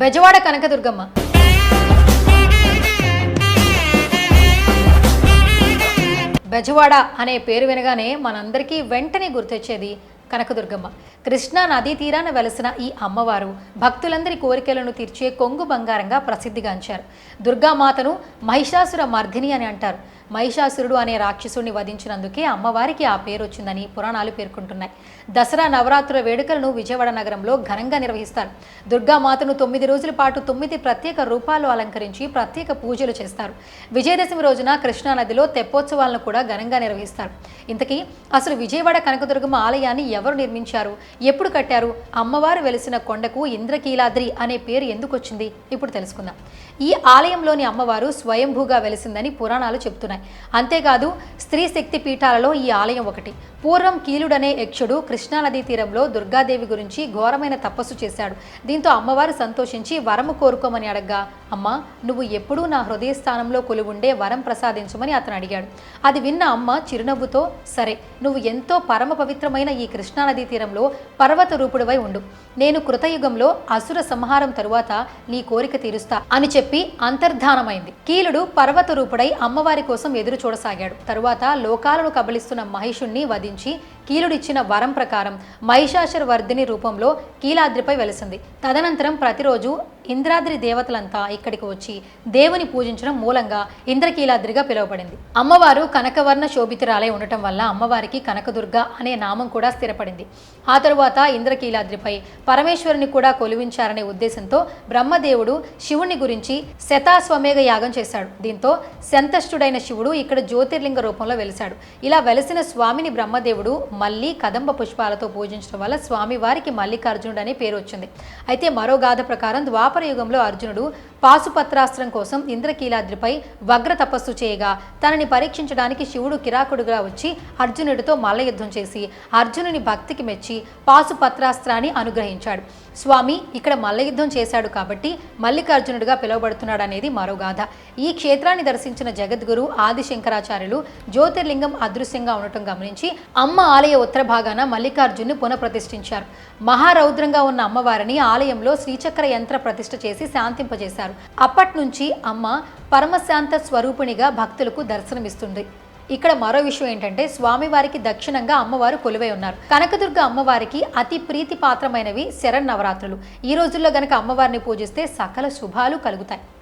బెజవాడ కనకదుర్గమ్మ. బెజవాడ అనే పేరు వినగానే మనందరికీ వెంటనే గుర్తొచ్చేది కనకదుర్గమ్మ. కృష్ణా నదీ తీరాన వెలసిన ఈ అమ్మవారు భక్తులందరి కోరికలను తీర్చే కొంగు బంగారంగా ప్రసిద్ధిగాంచారు. దుర్గామాతను మహిషాసుర మర్ధిని అని అంటారు. మహిషాసురుడు అనే రాక్షసుడిని వధించినందుకే అమ్మవారికి ఆ పేరు వచ్చిందని పురాణాలు పేర్కొంటున్నాయి. దసరా నవరాత్రుల వేడుకలను విజయవాడ నగరంలో ఘనంగా నిర్వహిస్తారు. దుర్గామాతను తొమ్మిది రోజుల పాటు తొమ్మిది ప్రత్యేక రూపాలు అలంకరించి ప్రత్యేక పూజలు చేస్తారు. విజయదశమి రోజున కృష్ణానదిలో తెప్పోత్సవాలను కూడా ఘనంగా నిర్వహిస్తారు. ఇంతకీ అసలు విజయవాడ కనకదుర్గమ్మ ఆలయాన్ని ఎవరు నిర్మించారు? ఎప్పుడు కట్టారు? అమ్మవారు వెలిసిన కొండకు ఇంద్రకీలాద్రి అనే పేరు ఎందుకు వచ్చింది? ఇప్పుడు తెలుసుకుందాం. ఈ ఆలయంలోని అమ్మవారు స్వయంభూగా వెలిసిందని పురాణాలు చెప్తున్నాయి అంతేకాదు స్త్రీ శక్తి పీఠాలలో ఈ ఆలయం ఒకటి. పూర్వం కీలుడనే యక్షుడు కృష్ణానదీ తీరంలో దుర్గాదేవి గురించి ఘోరమైన తపస్సు చేశాడు. దీంతో అమ్మవారు సంతోషించి వరము కోరుకోమని అడగ్గా అమ్మ నువ్వు ఎప్పుడూ నా హృదయ స్థానంలో కొలువుండే వరం ప్రసాదించమని అతను అడిగాడు. అది విన్న అమ్మ చిరునవ్వుతో సరే నువ్వు ఎంతో పరమ పవిత్రమైన ఈ కృష్ణానదీ తీరంలో పర్వత రూపుడివై ఉండు. నేను కృతయుగంలో అసుర సంహారం తరువాత నీ కోరిక తీరుస్తా అని చెప్పి అంతర్ధానమైంది. కీలుడు పర్వత రూపుడై అమ్మవారి కోసం ఎదురు చూడసాగాడు. తరువాత లోకాలను కబలిస్తున్న మహిషుణ్ణి వధించి కీలుడిచ్చిన వరం ప్రకారం మహిషాసుర వర్ధిని రూపంలో కీలాద్రిపై వెలిసింది. తదనంతరం ప్రతిరోజు ఇంద్రాద్రి దేవతలంతా ఇక్కడికి వచ్చి దేవుని పూజించడం మూలంగా ఇంద్రకీలాద్రిగా పిలువబడింది. అమ్మవారు కనకవర్ణ శోభితురాలై ఉండటం వల్ల అమ్మవారికి కనకదుర్గ అనే నామం కూడా స్థిరపడింది. ఆ తరువాత ఇంద్రకీలాద్రిపై పరమేశ్వరుని కూడా కొలువించారనే ఉద్దేశంతో బ్రహ్మదేవుడు శివుని గురించి శతాశ్వమేఘ యాగం చేశాడు. దీంతో సంతష్టుడైన శివుడు ఇక్కడ జ్యోతిర్లింగ రూపంలో వెలిశాడు. ఇలా వెలిసిన స్వామిని బ్రహ్మదేవుడు మళ్ళీ కదంబ పుష్పాలతో పూజించడం వల్ల స్వామివారికి మల్లికార్జునుడు అనే పేరు వచ్చింది. అయితే మరో గాథ ప్రకారం ద్వాపర యుగంలో అర్జునుడు పాశుపత్రాస్త్రం కోసం ఇంద్రకీలాద్రిపై వగ్ర తపస్సు చేయగా తనని పరీక్షించడానికి శివుడు కిరాకుడుగా వచ్చి అర్జునుడితో మల్లయుద్ధం చేసి అర్జునుని భక్తికి మెచ్చి పాశుపత్రాస్త్రాన్ని అనుగ్రహించాడు. స్వామి ఇక్కడ మల్లయుద్ధం చేశాడు కాబట్టి మల్లికార్జునుడిగా పిలువబడుతున్నాడు అనేది మరో గాథ. ఈ క్షేత్రాన్ని దర్శించిన జగద్గురు ఆదిశంకరాచార్యులు జ్యోతిర్లింగం అదృశ్యంగా ఉండటం గమనించి అమ్మ ఆలయ ఉత్తర భాగాన మల్లికార్జున్ని పునఃప్రతిష్ఠించారు. మహారౌద్రంగా ఉన్న అమ్మవారిని ఆలయంలో శ్రీచక్ర యంత్ర ప్రతిష్ఠ చేసి శాంతింపజేశారు. అప్పటి నుంచి అమ్మ పరమశాంత స్వరూపిణిగా భక్తులకు దర్శనమిస్తుంది. ఇక్కడ మరో విషయం ఏంటంటే స్వామివారికి దక్షిణంగా అమ్మవారు కొలువై ఉన్నారు. కనకదుర్గ అమ్మవారికి అతి ప్రీతి పాత్రమైనవి శరణ్ నవరాత్రులు ఈ రోజుల్లో గనక అమ్మవారిని పూజిస్తే సకల శుభాలు కలుగుతాయి.